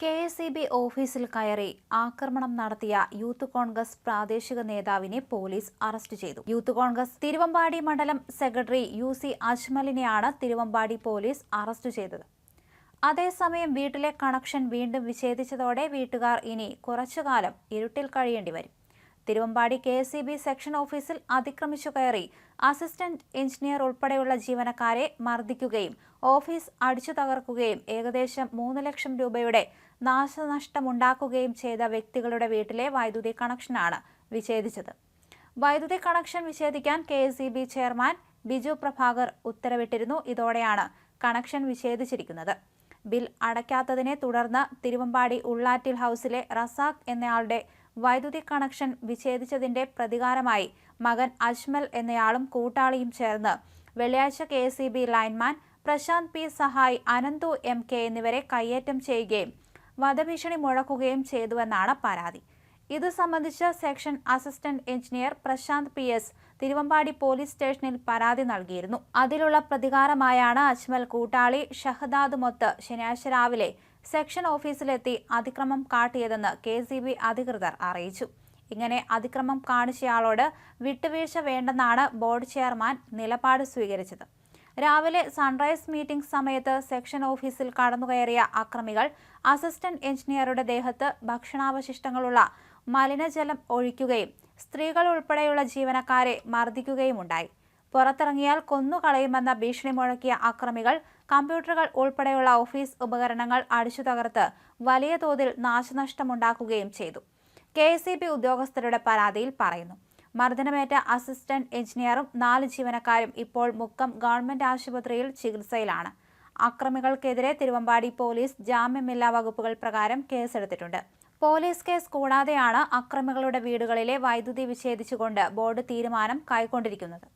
K S E B ഓഫീസിൽ കയറി ആക്രമണം നടത്തിയ യൂത്ത് കോൺഗ്രസ് പ്രാദേശിക നേതാവിനെ പോലീസ് അറസ്റ്റ് ചെയ്തു. യൂത്ത് കോൺഗ്രസ് തിരുവമ്പാടി മണ്ഡലം സെക്രട്ടറി യു സി അജ്മലിനെയാണ് തിരുവമ്പാടി പോലീസ് അറസ്റ്റ് ചെയ്തത്. അതേസമയം വീട്ടിലെ കണക്ഷൻ വീണ്ടും വിച്ഛേദിച്ചതോടെ വീട്ടുകാർ ഇനി കുറച്ചുകാലം ഇരുട്ടിൽ കഴിയേണ്ടി വരും. Thiruvambadi K S B section ഓഫീസിൽ അതിക്രമിച്ചു കയറി അസിസ്റ്റന്റ് എഞ്ചിനീയർ ഉൾപ്പെടെയുള്ള ജീവനക്കാരെ മർദ്ദിക്കുകയും ഓഫീസ് അടിച്ചു തകർക്കുകയും ഏകദേശം മൂന്ന് ലക്ഷം രൂപയുടെ നാശനഷ്ടമുണ്ടാക്കുകയും ചെയ്ത വ്യക്തികളുടെ വീട്ടിലെ വൈദ്യുതി കണക്ഷനാണ് വിച്ഛേദിച്ചത്. വൈദ്യുതി കണക്ഷൻ വിച്ഛേദിക്കാൻ കെ ചെയർമാൻ ബിജു പ്രഭാകർ ഉത്തരവിട്ടിരുന്നു. ഇതോടെയാണ് കണക്ഷൻ വിച്ഛേദിച്ചിരിക്കുന്നത്. ബിൽ അടയ്ക്കാത്തതിനെ തുടർന്ന് തിരുവമ്പാടി ഉള്ളാറ്റിൽ ഹൗസിലെ റസാഖ് എന്നയാളുടെ വൈദ്യുതി കണക്ഷൻ വിച്ഛേദിച്ചതിന്റെ പ്രതികാരമായി മകൻ അജ്മൽ എന്നയാളും കൂട്ടാളിയും ചേർന്ന് വെള്ളിയാഴ്ച K C B lineman Prashanth P Sahay Ananthu M K എന്നിവരെ കയ്യേറ്റം ചെയ്യുകയും വധഭീഷണി മുഴക്കുകയും ചെയ്തുവെന്നാണ് പരാതി. ഇതു സംബന്ധിച്ച് section assistant engineer Prashanth P S Thiruvambadi police സ്റ്റേഷനിൽ പരാതി നൽകിയിരുന്നു. അതിലുള്ള പ്രതികാരമായാണ് അജ്മൽ കൂട്ടാളി ഷഹദാദ് മൊത്ത് ശനിയാഴ്ച രാവിലെ സെക്ഷൻ ഓഫീസിലെത്തി അതിക്രമം കാട്ടിയതെന്ന് കെ അധികൃതർ അറിയിച്ചു. ഇങ്ങനെ അതിക്രമം കാണിച്ചയാളോട് വിട്ടുവീഴ്ച വേണ്ടെന്നാണ് ബോർഡ് ചെയർമാൻ നിലപാട് സ്വീകരിച്ചത്. രാവിലെ സൺറൈസ് മീറ്റിംഗ് സമയത്ത് സെക്ഷൻ ഓഫീസിൽ കടന്നുകയറിയ അക്രമികൾ അസിസ്റ്റന്റ് എഞ്ചിനീയറുടെ ദേഹത്ത് ഭക്ഷണാവശിഷ്ടങ്ങളുള്ള മലിനജലം ഒഴിക്കുകയും സ്ത്രീകൾ ഉൾപ്പെടെയുള്ള ജീവനക്കാരെ മർദ്ദിക്കുകയുമുണ്ടായി. പുറത്തിറങ്ങിയാൽ കൊന്നുകളയുമെന്ന ഭീഷണി മുഴക്കിയ അക്രമികൾ കമ്പ്യൂട്ടറുകൾ ഉൾപ്പെടെയുള്ള ഓഫീസ് ഉപകരണങ്ങൾ അടിച്ചു തകർത്ത് വലിയ തോതിൽ നാശനഷ്ടമുണ്ടാക്കുകയും ചെയ്തു. കെ ഉദ്യോഗസ്ഥരുടെ പരാതിയിൽ പറയുന്നു. മർദ്ദനമേറ്റ അസിസ്റ്റന്റ് എഞ്ചിനീയറും നാല് ജീവനക്കാരും ഇപ്പോൾ മുക്കം ഗവൺമെന്റ് ആശുപത്രിയിൽ ചികിത്സയിലാണ്. അക്രമികൾക്കെതിരെ തിരുവമ്പാടി പോലീസ് ജാമ്യമില്ലാ വകുപ്പുകൾ പ്രകാരം കേസെടുത്തിട്ടുണ്ട്. പോലീസ് കേസ് കൂടാതെയാണ് അക്രമികളുടെ വീടുകളിലെ വൈദ്യുതി വിച്ഛേദിച്ചുകൊണ്ട് ബോർഡ് തീരുമാനം കൈക്കൊണ്ടിരിക്കുന്നത്.